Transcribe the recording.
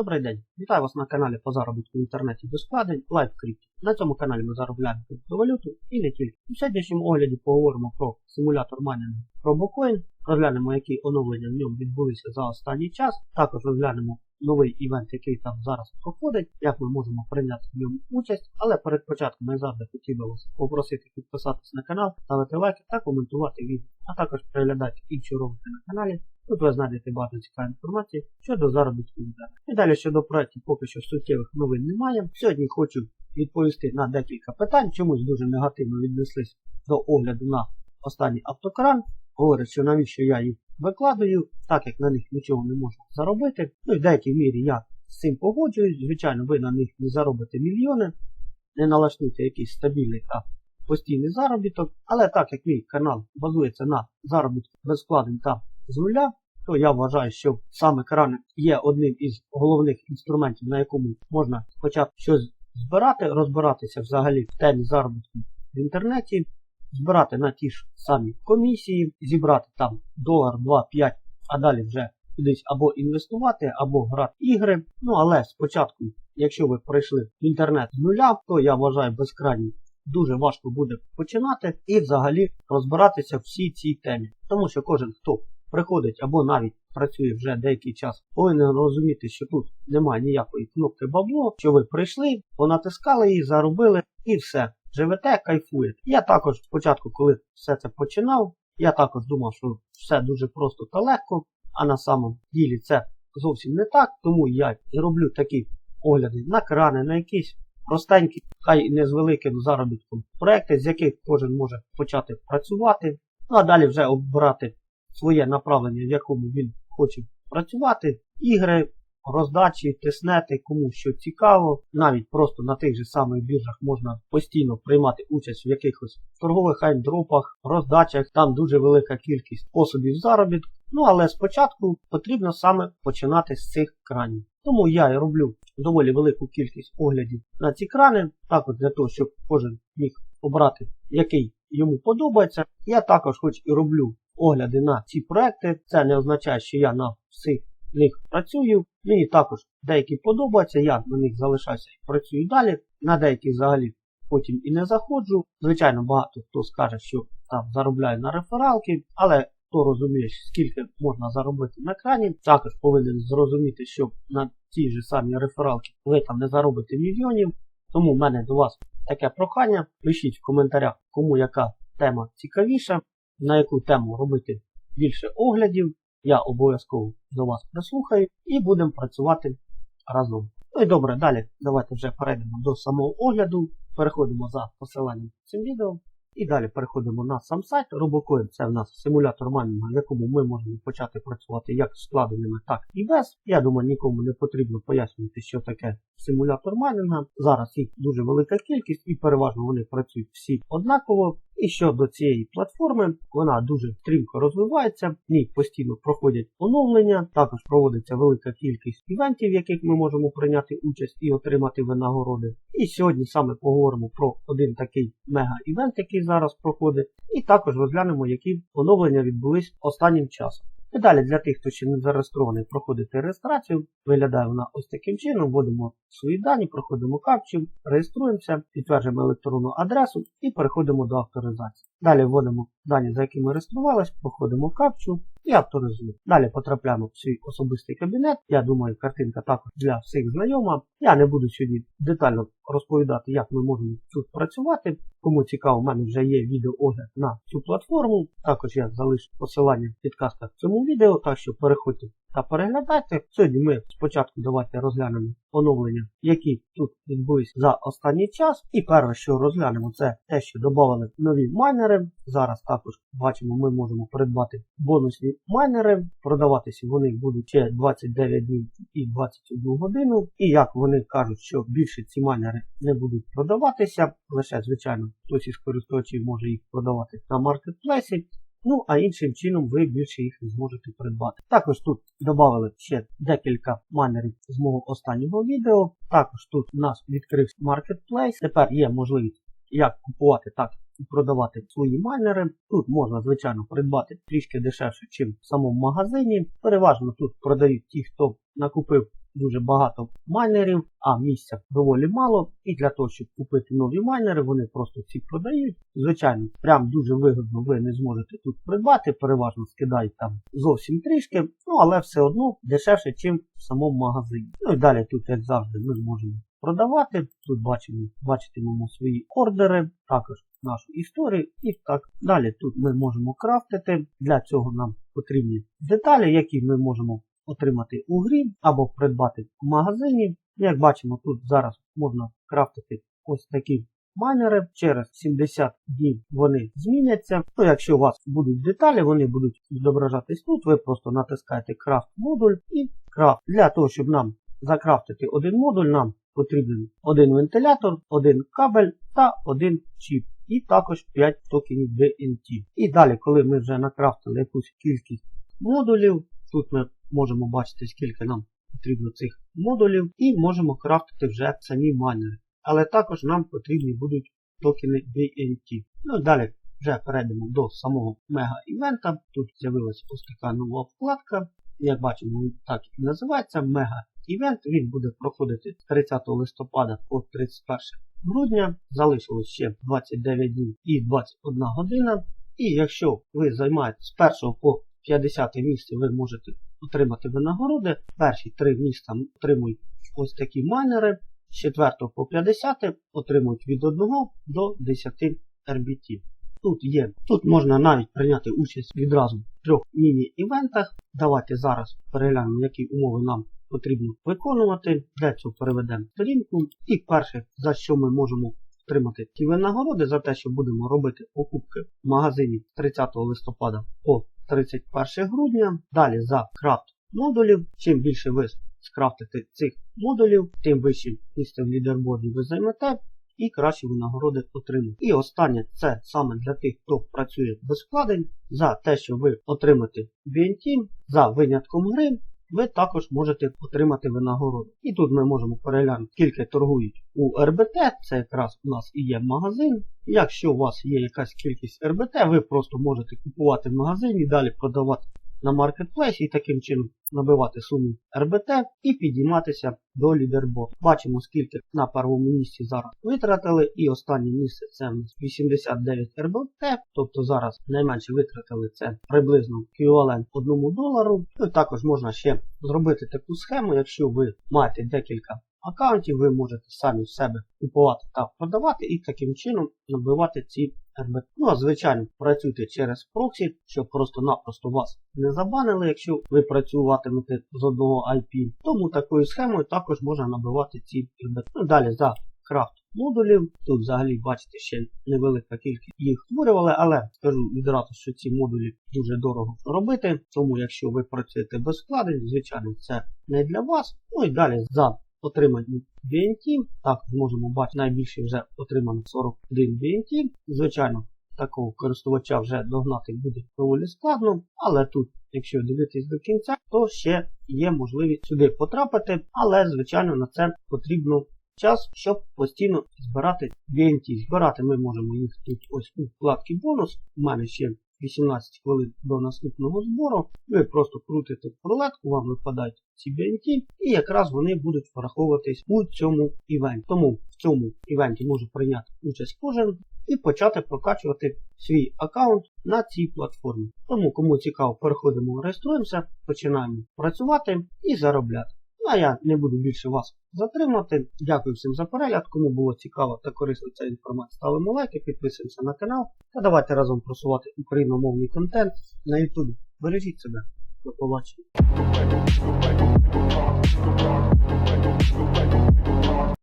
Добрий день! Вітаю вас на каналі по заробітку в інтернеті без вкладень LiveCrypto. На цьому каналі ми заробляємо криптовалюту і не тільки. У сьогоднішньому огляді поговоримо про симулятор майнінгу RoboCoin, розглянемо, які оновлення в ньому відбулися за останній час. Також розглянемо новий івент, який там зараз проходить, як ми можемо прийняти в ньому участь. Але перед початком я завжди хотів би вас попросити підписатися на канал, ставити лайки та коментувати відео, а також переглядати інші ролики на каналі. Тут ви знайдете багато цікавої інформації щодо заробітку інтернету. І далі щодо проєктів поки що суттєвих новин немає. Сьогодні хочу відповісти на декілька питань, чомусь дуже негативно віднеслись до огляду на останній автокран. Говорять, що навіщо я їх викладаю, так як на них нічого не можна заробити. Ну і в деякій мірі я з цим погоджуюсь. Звичайно, ви на них не заробите мільйони, не налаштуєте якийсь стабільний та постійний заробіток. Але так як мій канал базується на заробітку без вкладень та з нуля, то я вважаю, що саме крани є одним із головних інструментів, на якому можна хоча б щось збирати, розбиратися взагалі в темі заробітку в інтернеті, збирати на ті ж самі комісії, зібрати там долар, 2-5, а далі вже кудись або інвестувати, або грати ігри. Ну але спочатку, якщо ви прийшли в інтернет з нуля, то я вважаю без дуже важко буде починати і взагалі розбиратися в всій цій темі. Тому що кожен, хто приходить або навіть працює вже деякий час, повинен розуміти, що тут немає ніякої кнопки бабло, що ви прийшли, понатискали її, заробили і все. Живете, кайфуєте. Я також спочатку, коли все це починав, я також думав, що все дуже просто та легко, а на самом ділі це зовсім не так, тому я і роблю такі огляди на крани, на якісь простенькі, хай не з великим заробітком проекти, з яких кожен може почати працювати, ну а далі вже обрати своє направлення, в якому він хоче працювати, ігри, роздачі, тиснети, кому що цікаво. Навіть просто на тих же самих біржах можна постійно приймати участь в якихось торгових айндропах, роздачах, там дуже велика кількість способів заробітку. Ну але спочатку потрібно саме починати з цих кранів. Тому я і роблю доволі велику кількість оглядів на ці крани, також для того, щоб кожен міг обрати, який йому подобається. Я також хоч і роблю огляди на ці проекти. Це не означає, що я на всіх них працюю. Мені також деякі подобаються, я на них залишаюся і працюю далі. На деякі взагалі потім і не заходжу. Звичайно, багато хто скаже, що там заробляю на рефералки, але хто розуміє, скільки можна заробити на крані, також повинен зрозуміти, що на ті ж самі рефералки ви там не заробите мільйонів. Тому в мене до вас таке прохання. Пишіть в коментарях, кому яка тема цікавіша, на яку тему робити більше оглядів. Я обов'язково до вас прислухаю і будемо працювати разом. Ну і добре, далі давайте вже перейдемо до самого огляду. Переходимо за посиланням цим відео. І далі переходимо на сам сайт. RoboCoin це в нас симулятор майнінгу, в якому ми можемо почати працювати як з складеними, так і без. Я думаю, нікому не потрібно пояснювати, що таке симулятор майнінга. Зараз їх дуже велика кількість і переважно вони працюють всі однаково. І щодо цієї платформи, вона дуже стрімко розвивається, в ній постійно проходять оновлення, також проводиться велика кількість івентів, в яких ми можемо прийняти участь і отримати винагороди. І сьогодні саме поговоримо про один такий мега-івент, який зараз проходить, і також розглянемо, які оновлення відбулись останнім часом. І далі для тих, хто ще не зареєстрований, проходити реєстрацію. Виглядає вона ось таким чином. Вводимо свої дані, проходимо капчу, реєструємося, підтверджуємо електронну адресу і переходимо до авторизації. Далі вводимо дані, за якими реєструвалися, проходимо капчу і авторизую. Далі потрапляємо в свій особистий кабінет. Я думаю, картинка також для всіх знайома. Я не буду сьогодні детально розповідати, як ми можемо тут працювати. Кому цікаво, в мене вже є відеоогляд на цю платформу. Також я залишу посилання в підказках цьому відео, так що переходьте та переглядайте. Сьогодні ми спочатку давайте розглянемо оновлення, які тут відбулись за останній час. І перше, що розглянемо, це те, що додали нові майнери. Зараз також бачимо, ми можемо придбати бонусні майнери. Продаватися вони будуть ще 29 днів і 21 годину. І як вони кажуть, що більше ці майнери не будуть продаватися, лише, звичайно, хтось із користувачів може їх продавати на маркетплейсі. Ну, а іншим чином ви більше їх не зможете придбати. Також тут додали ще декілька майнерів з мого останнього відео. Також тут у нас відкрився маркетплейс. Тепер є можливість як купувати, так продавати свої майнери. Тут можна, звичайно, придбати трішки дешевше, ніж в самому магазині. Переважно тут продають ті, хто накупив дуже багато майнерів, а місця доволі мало. І для того, щоб купити нові майнери, вони просто ці продають. Звичайно, прям дуже вигодно ви не зможете тут придбати, переважно скидають там зовсім трішки, ну але все одно дешевше, ніж в самому магазині. Ну і далі тут, як завжди, ми зможемо продавати. Тут бачимо, бачитимемо свої ордери, також нашу історію. І так далі тут ми можемо крафтити. Для цього нам потрібні деталі, які ми можемо отримати у грі або придбати в магазині. Як бачимо, тут зараз можна крафтити ось такі майнери. Через 70 днів вони зміняться. То якщо у вас будуть деталі, вони будуть відображатись тут. Ви просто натискаєте крафт модуль і крафт. Для того, щоб нам закрафтити один модуль, нам потрібен один вентилятор, один кабель та один чіп. І також 5 токенів DNT. І далі, коли ми вже накрафтили якусь кількість модулів, тут ми можемо бачити, скільки нам потрібно цих модулів, і можемо крафтити вже самі майнери. Але також нам потрібні будуть токени DNT. Ну далі вже перейдемо до самого мега-івента. Тут з'явилася ось така нова вкладка. Як бачимо, так і називається мега-івент. Він буде проходити з 30 листопада по 31 грудня. Залишилось ще 29 днів і 21 година. І якщо ви займаєте з 1 по 50 місце, ви можете отримати винагороди. Перші три міста отримують ось такі майнери. З 4 по 50 отримують від 1 до 10 RBT. Тут є, тут можна навіть прийняти участь відразу в трьох міні-івентах. Давайте зараз переглянемо, які умови нам потрібно виконувати. Для цього переведемо сторінку. І перше, за що ми можемо отримати ті винагороди, за те, що будемо робити покупки в магазині 30 листопада по 31 грудня. Далі за крафт модулів. Чим більше ви скрафтите цих модулів, тим вище місце в лідерборді ви займете і кращі винагороди отримаєте. І останнє це саме для тих, хто працює без вкладень, за те, що ви отримаєте BNT, за винятком гри. Ви також можете отримати винагороду. І тут ми можемо переглянути, скільки торгують у РБТ. Це якраз у нас і є магазин. Якщо у вас є якась кількість РБТ, ви просто можете купувати в магазині, далі продавати на маркетплейсі і таким чином набивати суму РБТ і підійматися до лідерборду. Бачимо, скільки на першому місці зараз витратили. І останнє місце це 89 РБТ. Тобто зараз найменше витратили це приблизно еквівалент 1 долару. Ну, також можна ще зробити таку схему, якщо ви маєте декілька аккаунтів, ви можете самі себе купувати та продавати і таким чином набивати ці РБТ. Ну а звичайно, працюйте через проксі, щоб просто-напросто вас не забанили, якщо ви працюватимете з одного IP. Тому такою схемою також можна набивати ці РБТ. Ну далі за крафт модулів. Тут взагалі бачите ще невелика кількість їх створювали, але скажу відразу, що ці модулі дуже дорого робити. Тому якщо ви працюєте без вкладень, звичайно, це не для вас. Ну і далі за отримані BNT. Так, можемо бачити, найбільше вже отримано 41 BNT. Звичайно, такого користувача вже догнати буде доволі складно, але тут, якщо дивитись до кінця, то ще є можливість сюди потрапити, але, звичайно, на це потрібно час, щоб постійно збирати BNT. Збирати ми можемо їх тут ось у вкладці бонус. У мене ще 18 хвилин до наступного збору. Ви просто крутите рулетку, вам випадають ці BNT, і якраз вони будуть враховуватись у цьому івенті. Тому в цьому івенті може прийняти участь кожен і почати прокачувати свій аккаунт на цій платформі. Тому, кому цікаво, переходимо, реєструємося, починаємо працювати і заробляти. Ну, а я не буду більше вас затримати. Дякую всім за перегляд. Кому було цікаво та корисно ця інформація, ставимо лайки, підписуємося на канал та давайте разом просувати україномовний контент на YouTube. Бережіть себе. До побачення.